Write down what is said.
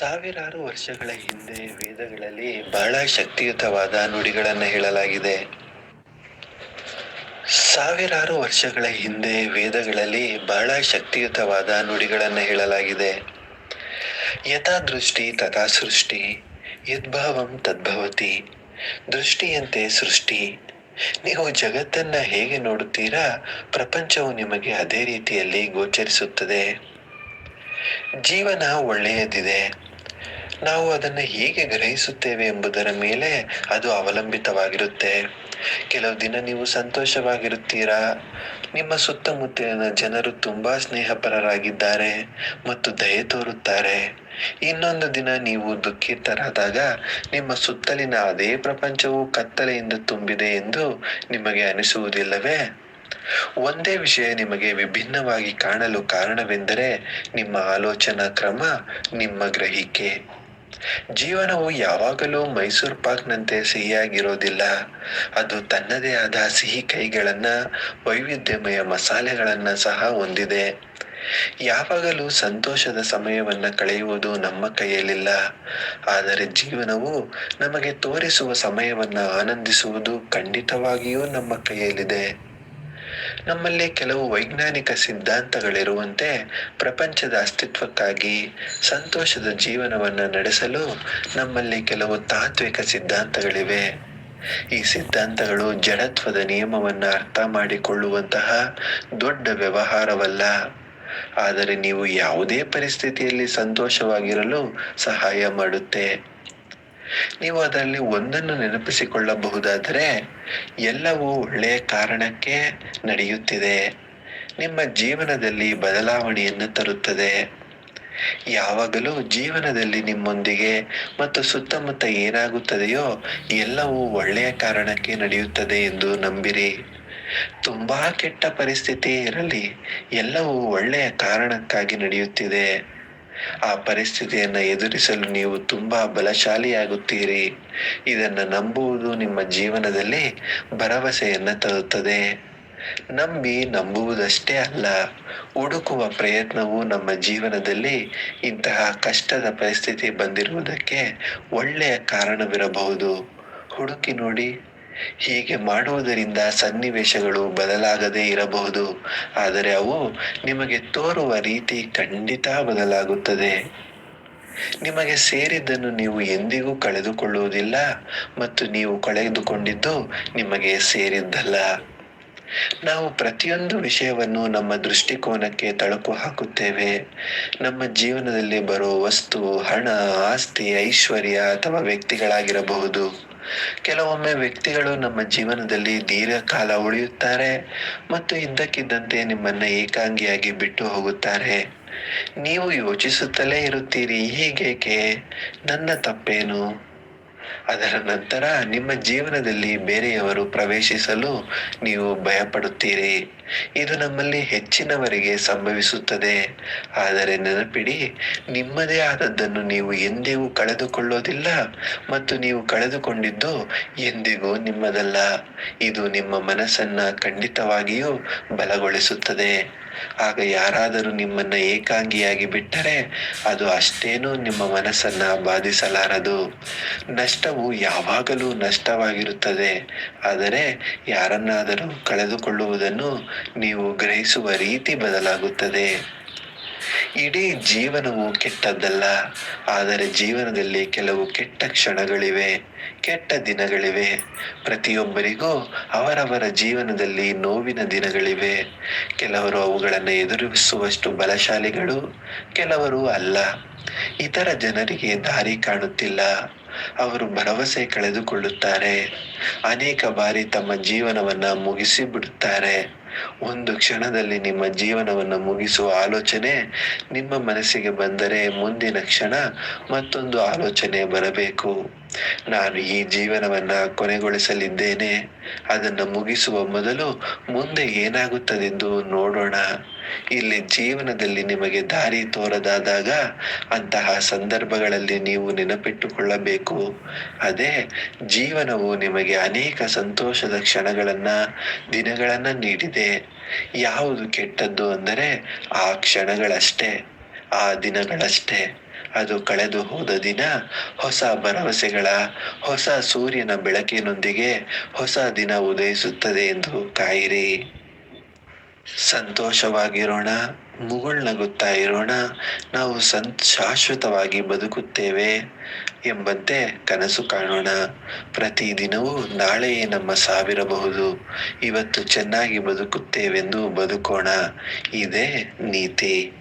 ಸಾವಿರಾರು ವರ್ಷಗಳ ಹಿಂದೆ ವೇದಗಳಲ್ಲಿ ಬಹಳ ಶಕ್ತಿಯುತವಾದ ನುಡಿಗಳನ್ನು ಹೇಳಲಾಗಿದೆ. ಸಾವಿರಾರು ವರ್ಷಗಳ ಹಿಂದೆ ವೇದಗಳಲ್ಲಿ ಬಹಳ ಶಕ್ತಿಯುತವಾದ ನುಡಿಗಳನ್ನು ಹೇಳಲಾಗಿದೆ. ಯಥಾ ದೃಷ್ಟಿ ತಥಾ ಸೃಷ್ಟಿ, ಯದ್ಭಾವಂ ತದ್ಭವತಿ, ದೃಷ್ಟಿಯಂತೆ ಸೃಷ್ಟಿ. ನೀವು ಜಗತ್ತನ್ನ ಹೇಗೆ ನೋಡುತ್ತೀರಾ ಪ್ರಪಂಚವು ನಿಮಗೆ ಅದೇ ರೀತಿಯಲ್ಲಿ ಗೋಚರಿಸುತ್ತದೆ. ಜೀವನ ಒಳ್ಳೆಯದಿದೆ. ನಾವು ಅದನ್ನು ಹೇಗೆ ಗ್ರಹಿಸುತ್ತೇವೆ ಎಂಬುದರ ಮೇಲೆ ಅದು ಅವಲಂಬಿತವಾಗಿರುತ್ತೆ. ಕೆಲವು ದಿನ ನೀವು ಸಂತೋಷವಾಗಿರುತ್ತೀರಾ? ನಿಮ್ಮ ಸುತ್ತಮುತ್ತಲಿನ ಜನರು ತುಂಬಾ ಸ್ನೇಹಪರರಾಗಿದ್ದಾರೆ ಮತ್ತು ದಯೆ ತೋರುತ್ತಾರೆ. ಇನ್ನೊಂದು ದಿನ ನೀವು ದುಃಖಿತರಾದಾಗ ನಿಮ್ಮ ಸುತ್ತಲಿನ ಅದೇ ಪ್ರಪಂಚವು ಕತ್ತಲೆಯಿಂದ ತುಂಬಿದೆ ಎಂದು ನಿಮಗೆ ಅನಿಸುವುದಿಲ್ಲವೇ? ಒಂದೇ ವಿಷಯ ನಿಮಗೆ ವಿಭಿನ್ನವಾಗಿ ಕಾಣಲು ಕಾರಣವೆಂದರೆ ನಿಮ್ಮ ಆಲೋಚನಾ ಕ್ರಮ ನಿಮ್ಮ ಗ್ರಹಿಕೆ. ಜೀವನವು ಯಾವಾಗಲೂ ಮೈಸೂರು ಪಾಕ್ನಂತೆ ಸಿಹಿಯಾಗಿರೋದಿಲ್ಲ. ಅದು ತನ್ನದೇ ಆದ ಸಿಹಿ ಕೈಗಳನ್ನ, ವೈವಿಧ್ಯಮಯ ಮಸಾಲೆಗಳನ್ನ ಸಹ ಹೊಂದಿದೆ. ಯಾವಾಗಲೂ ಸಂತೋಷದ ಸಮಯವನ್ನ ಕಳೆಯುವುದು ನಮ್ಮ ಕೈಯಲ್ಲಿಲ್ಲ. ಆದರೆ ಜೀವನವು ನಮಗೆ ತೋರಿಸುವ ಸಮಯವನ್ನ ಆನಂದಿಸುವುದು ಖಂಡಿತವಾಗಿಯೂ ನಮ್ಮ ಕೈಯಲ್ಲಿದೆ. ನಮ್ಮಲ್ಲಿ ಕೆಲವು ವೈಜ್ಞಾನಿಕ ಸಿದ್ಧಾಂತಗಳಿರುವಂತೆ ಪ್ರಪಂಚದ ಅಸ್ತಿತ್ವಕ್ಕಾಗಿ ಸಂತೋಷದ ಜೀವನವನ್ನು ನಡೆಸಲು ನಮ್ಮಲ್ಲಿ ಕೆಲವು ತಾತ್ವಿಕ ಸಿದ್ಧಾಂತಗಳಿವೆ. ಈ ಸಿದ್ಧಾಂತಗಳು ಜಡತ್ವದ ನಿಯಮವನ್ನು ಅರ್ಥ ಮಾಡಿಕೊಳ್ಳುವಂತಹ ದೊಡ್ಡ ವ್ಯವಹಾರವಲ್ಲ. ಆದರೆ ನೀವು ಯಾವುದೇ ಪರಿಸ್ಥಿತಿಯಲ್ಲಿ ಸಂತೋಷವಾಗಿರಲು ಸಹಾಯ ಮಾಡುತ್ತೆ. ನೀವು ಅದರಲ್ಲಿ ಒಂದನ್ನು ನೆನಪಿಸಿಕೊಳ್ಳಬಹುದಾದರೆ, ಎಲ್ಲವೂ ಒಳ್ಳೆಯ ಕಾರಣಕ್ಕೆ ನಡೆಯುತ್ತಿದೆ. ನಿಮ್ಮ ಜೀವನದಲ್ಲಿ ಬದಲಾವಣೆಯನ್ನು ತರುತ್ತದೆ. ಯಾವಾಗಲೂ ಜೀವನದಲ್ಲಿ ನಿಮ್ಮೊಂದಿಗೆ ಮತ್ತು ಸುತ್ತಮುತ್ತ ಏನಾಗುತ್ತದೆಯೋ, ಎಲ್ಲವೂ ಒಳ್ಳೆಯ ಕಾರಣಕ್ಕೆ ನಡೆಯುತ್ತದೆ ಎಂದು ನಂಬಿರಿ. ತುಂಬಾ ಕೆಟ್ಟ ಪರಿಸ್ಥಿತಿ ಇರಲಿ, ಎಲ್ಲವೂ ಒಳ್ಳೆಯ ಕಾರಣಕ್ಕಾಗಿ ನಡೆಯುತ್ತಿದೆ. ಆ ಪರಿಸ್ಥಿತಿಯನ್ನು ಎದುರಿಸಲು ನೀವು ತುಂಬ ಬಲಶಾಲಿಯಾಗುತ್ತೀರಿ. ಇದನ್ನು ನಂಬುವುದು ನಿಮ್ಮ ಜೀವನದಲ್ಲಿ ಭರವಸೆಯನ್ನು ತರುತ್ತದೆ. ನಂಬಿ ನಂಬುವುದಷ್ಟೇ ಅಲ್ಲ, ಹುಡುಕುವ ಪ್ರಯತ್ನವು ನಮ್ಮ ಜೀವನದಲ್ಲಿ ಇಂತಹ ಕಷ್ಟದ ಪರಿಸ್ಥಿತಿ ಬಂದಿರುವುದಕ್ಕೆ ಒಳ್ಳೆಯ ಕಾರಣವಿರಬಹುದು. ಹುಡುಕಿ ನೋಡಿ. ಹೀಗೆ ಮಾಡುವುದರಿಂದ ಸನ್ನಿವೇಶಗಳು ಬದಲಾಗದೇ ಇರಬಹುದು. ಆದರೆ ಅವು ನಿಮಗೆ ತೋರುವ ರೀತಿ ಖಂಡಿತ ಬದಲಾಗುತ್ತದೆ. ನಿಮಗೆ ಸೇರಿದ್ದನ್ನು ನೀವು ಎಂದಿಗೂ ಕಳೆದುಕೊಳ್ಳುವುದಿಲ್ಲ ಮತ್ತು ನೀವು ಕಳೆದುಕೊಂಡಿದ್ದು ನಿಮಗೆ ಸೇರಿದ್ದಲ್ಲ. ನಾವು ಪ್ರತಿಯೊಂದು ವಿಷಯವನ್ನು ನಮ್ಮ ದೃಷ್ಟಿಕೋನಕ್ಕೆ ತಳುಕು ಹಾಕುತ್ತೇವೆ. ನಮ್ಮ ಜೀವನದಲ್ಲಿ ಬರುವ ವಸ್ತು, ಹಣ, ಆಸ್ತಿ, ಐಶ್ವರ್ಯ ಅಥವಾ ವ್ಯಕ್ತಿಗಳಾಗಿರಬಹುದು. ಕೆಲವೊಮ್ಮೆ ವ್ಯಕ್ತಿಗಳು ನಮ್ಮ ಜೀವನದಲ್ಲಿ ದೀರ್ಘಕಾಲ ಉಳಿಯುತ್ತಾರೆ ಮತ್ತು ಇದ್ದಕ್ಕಿದ್ದಂತೆ ನಿಮ್ಮನ್ನ ಏಕಾಂಗಿಯಾಗಿ ಬಿಟ್ಟು ಹೋಗುತ್ತಾರೆ. ನೀವು ಯೋಚಿಸುತ್ತಲೇ ಇರುತ್ತೀರಿ, ಹೀಗೇಕೆ? ನನ್ನ ತಪ್ಪೇನು? ಅದರ ನಂತರ ನಿಮ್ಮ ಜೀವನದಲ್ಲಿ ಬೇರೆಯವರು ಪ್ರವೇಶಿಸಲು ನೀವು ಭಯಪಡುತ್ತೀರಿ. ಇದು ನಮ್ಮಲ್ಲಿ ಹೆಚ್ಚಿನವರಿಗೆ ಸಂಭವಿಸುತ್ತದೆ. ಆದರೆ ನೆನಪಿಡಿ, ನಿಮ್ಮದೇ ಆದದ್ದನ್ನು ನೀವು ಎಂದಿಗೂ ಕಳೆದುಕೊಳ್ಳೋದಿಲ್ಲ ಮತ್ತು ನೀವು ಕಳೆದುಕೊಂಡಿದ್ದು ಎಂದಿಗೂ ನಿಮ್ಮದಲ್ಲ. ಇದು ನಿಮ್ಮ ಮನಸ್ಸನ್ನ ಖಂಡಿತವಾಗಿಯೂ ಬಲಗೊಳಿಸುತ್ತದೆ. ಆಗ ಯಾರಾದರೂ ನಿಮ್ಮನ್ನ ಏಕಾಂಗಿಯಾಗಿ ಬಿಟ್ಟರೆ ಅದು ಅಷ್ಟೇನೂ ನಿಮ್ಮ ಮನಸ್ಸನ್ನ ಬಾಧಿಸಲಾರದು. ನಷ್ಟವು ಯಾವಾಗಲೂ ನಷ್ಟವಾಗಿರುತ್ತದೆ. ಆದರೆ ಯಾರನ್ನಾದರೂ ಕಳೆದುಕೊಳ್ಳುವುದನ್ನು ನೀವು ಗ್ರಹಿಸುವ ರೀತಿ ಬದಲಾಗುತ್ತದೆ. ಇಡೀ ಜೀವನವು ಕೆಟ್ಟದ್ದಲ್ಲ, ಆದರೆ ಜೀವನದಲ್ಲಿ ಕೆಲವು ಕೆಟ್ಟ ಕ್ಷಣಗಳಿವೆ, ಕೆಟ್ಟ ದಿನಗಳಿವೆ. ಪ್ರತಿಯೊಬ್ಬರಿಗೂ ಅವರವರ ಜೀವನದಲ್ಲಿ ನೋವಿನ ದಿನಗಳಿವೆ. ಕೆಲವರು ಅವುಗಳನ್ನು ಎದುರಿಸುವಷ್ಟು ಬಲಶಾಲಿಗಳು, ಕೆಲವರು ಅಲ್ಲ. ಇತರ ಜನರಿಗೆ ದಾರಿ ಕಾಣುತ್ತಿಲ್ಲ. ಅವರು ಭರವಸೆ ಕಳೆದುಕೊಳ್ಳುತ್ತಾರೆ. ಅನೇಕ ಬಾರಿ ತಮ್ಮ ಜೀವನವನ್ನ ಮುಗಿಸಿ ಬಿಡುತ್ತಾರೆ ಒಂದು ಕ್ಷಣದಲ್ಲಿ ನಿಮ್ಮ ಜೀವನವನ್ನು ಮುಗಿಸುವ ಆಲೋಚನೆ ನಿಮ್ಮ ಮನಸ್ಸಿಗೆ ಬಂದರೆ ಮುಂದಿನ ಕ್ಷಣ ಮತ್ತೊಂದು ಆಲೋಚನೆ ಬರಬೇಕು. ನಾನು ಈ ಜೀವನವನ್ನ ಕೊನೆಗೊಳಿಸಲಿದ್ದೇನೆ. ಅದನ್ನು ಮುಗಿಸುವ ಮೊದಲು ಮುಂದೆ ಏನಾಗುತ್ತದೆಂದು ನೋಡೋಣ. ಇಲ್ಲಿ ಜೀವನದಲ್ಲಿ ನಿಮಗೆ ದಾರಿ ತೋರದಾದಾಗ ಅಂತಹ ಸಂದರ್ಭಗಳಲ್ಲಿ ನೀವು ನೆನಪಿಟ್ಟುಕೊಳ್ಳಬೇಕು. ಅದೇ ಜೀವನವು ನಿಮಗೆ ಅನೇಕ ಸಂತೋಷದ ಕ್ಷಣಗಳನ್ನ, ದಿನಗಳನ್ನ ನೀಡಿದೆ. ಯಾವುದು ಕೆಟ್ಟದ್ದು ಅಂದರೆ ಆ ಕ್ಷಣಗಳಷ್ಟೇ, ಆ ದಿನಗಳಷ್ಟೇ. ಅದು ಕಳೆದು ಹೋದ ದಿನ ಹೊಸ ಭರವಸೆಗಳ, ಹೊಸ ಸೂರ್ಯನ ಬೆಳಕಿನೊಂದಿಗೆ ಹೊಸ ದಿನ ಉದಯಿಸುತ್ತದೆ ಎಂದು ಕಾಯಿರಿ. ಸಂತೋಷವಾಗಿರೋಣ ಮುಗುಳ್ನಗುತ್ತಾ ಇರೋಣ, ನಾವು ಸಂ, ಶಾಶ್ವತವಾಗಿ ಬದುಕುತ್ತೇವೆ ಎಂಬಂತೆ ಕನಸು ಕಾಣೋಣ. ಪ್ರತಿದಿನವೂ ನಾಳೆಯೇ ನಮ್ಮ ಸಾವಿರಬಹುದು. ಇವತ್ತು ಚೆನ್ನಾಗಿ ಬದುಕುತ್ತೇವೆಂದು ಬದುಕೋಣ. ಇದೇ ನೀತಿ.